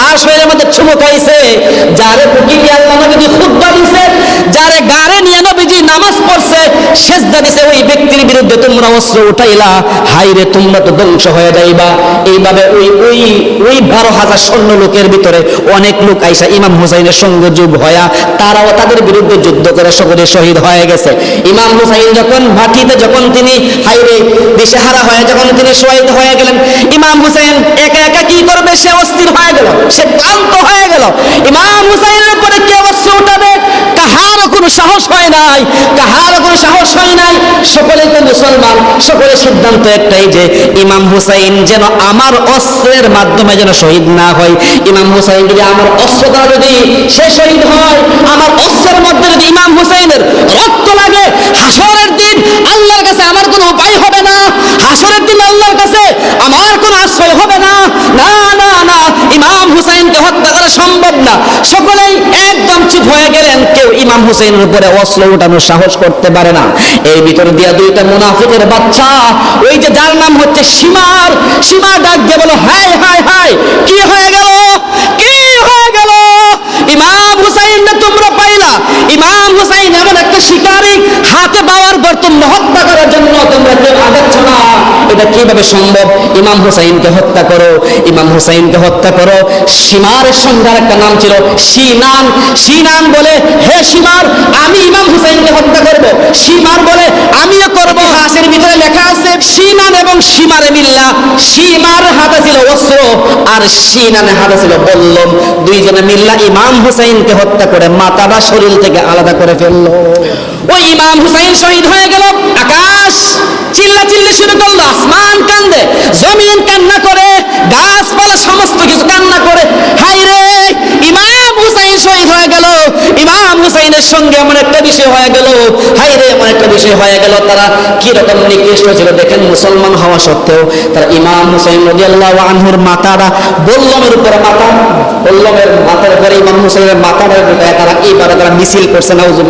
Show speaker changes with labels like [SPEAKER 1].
[SPEAKER 1] লাশ হয়ে আমাদের চুমু হয়েছে যারে প্রকৃতি আল্লাহ যদি ক্ষুদ্র বিরুদ্ধে তোমরা অস্ত্র উঠাইলা হাইরে তোমরা তো ধ্বংস হয়ে যাইবা। এইভাবে ওই ওই ওই বারো হাজার সৈন্য লোকের ভিতরে অনেক লোক আইসা ইমাম হুসাইনের সঙ্গে যোগ হয়া, তারাও তাদের বিরুদ্ধে যুদ্ধ করে সকলে শহীদ হয়ে গেছে। ইমাম হুসাইন যখন মাটিতে যখন তিনি হাইরে দিশেহারা হয়ে, যখন তিনি শহীদ হয়ে গেলেন, ইমাম হুসাইন একা একা কি করবে? সে অস্থির হয়ে গেল, সে ক্লান্ত হয়ে গেল। ইমাম হুসাইনের উপরে কে অস্ত্র উঠাবে কাহারও কোনো সাহস হয় নাই, কাহারও কোনো সাহস হয় নাই। সকলে তো মুসলমান, সকলের সিদ্ধান্ত একটাই যে ইমাম হুসাইন যেন আমার অস্ত্রের মাধ্যমে যেন শহীদ না হয়। ইমাম হুসাইন যদি আমার অস্ত্র দ্বারা যদি সে শহীদ হয়, আমার অস্ত্রের মধ্যে যদি ইমাম হুসাইনের রক্ত লাগে, হাসরের দিন আল্লাহর কাছে আমার কোনো উপায় হবে না। হাসরের দিন আল্লাহর কাছে আমার কোনো আশ্রয় হবে না। না না না, ইমাম হুসাইনকে হত্যা করা সম্ভব না। সকলেই একদম চুপ হয়ে গেলেন কেউ ইমাম হুসেনের উপরে অস্ত্র উঠানোর সাহস করতে পারে না। এই ভিতর দিয়া দুইটা মুনাফিকের বাচ্চা, ওই যে যার নাম হচ্ছে সীমার সীমা ডাক দিয়ে বলো হায় হায় হায় কি হয়ে গেল? কি হয়ে গেল? ইমাম হুসাইন তোমরা পাইলা। ইমাম হুসাইন এমন একটা শিকারী, হাতে পাওয়ার পর তোমরা হত্যা করার জন্য তোমরা কেউ আগাচ্ছ না এটা কীভাবে সম্ভব? ইমাম হুসাইনকে হত্যা করো। ইমাম হুসাইনকে হত্যা করো। সীমার সঙ্গে একটা নাম ছিল সিনান সিনান বলে, হে সীমার, আমি ইমাম হুসাইনকে হত্যা করব। সীমার বলে, আমিও করব। হাসের ভিতরে লেখা আছে সিনান এবং সীমারে মিল্লা সীমার হাতে ছিল অস্ত্র আর সিনানের হাতে ছিল বল্লম। দুইজনে মিল্লা ইমাম হুসাইনকে হত্যা করে মাথা বা শরীর থেকে আলাদা করে ফেলল। ওই ইমাম হুসাইন শহীদ হয়ে গেল। আকাশ চিল্লা চিল্লি শুরু করল, আসমান কান্দে, জমিন কান্না করে, গাছপালা সমস্ত কিছু কান্না করে। হাই রে, ইমাম হুসাইন শহীদ হয়ে গেল। ইমাম হুসাইনের সঙ্গে এমন একটা বিষয় হয়ে গেল। হাই রে, এমন একটা বিষয় হয়ে গেল। তারা কি রকম নিকৃষ্ট ছিল দেখেন, মুসলমান হওয়া সত্ত্বেও তারা ইমাম হুসাইন রাদিয়াল্লাহু আনহুর মাথাটা বল্লমের উপরে মাথা, বল্লমের মাথার উপরে ইমাম হুসাইনের মাথার উপরে তারা এইভাবে তারা মিছিল করছে, নাউজুবিল্লাহ।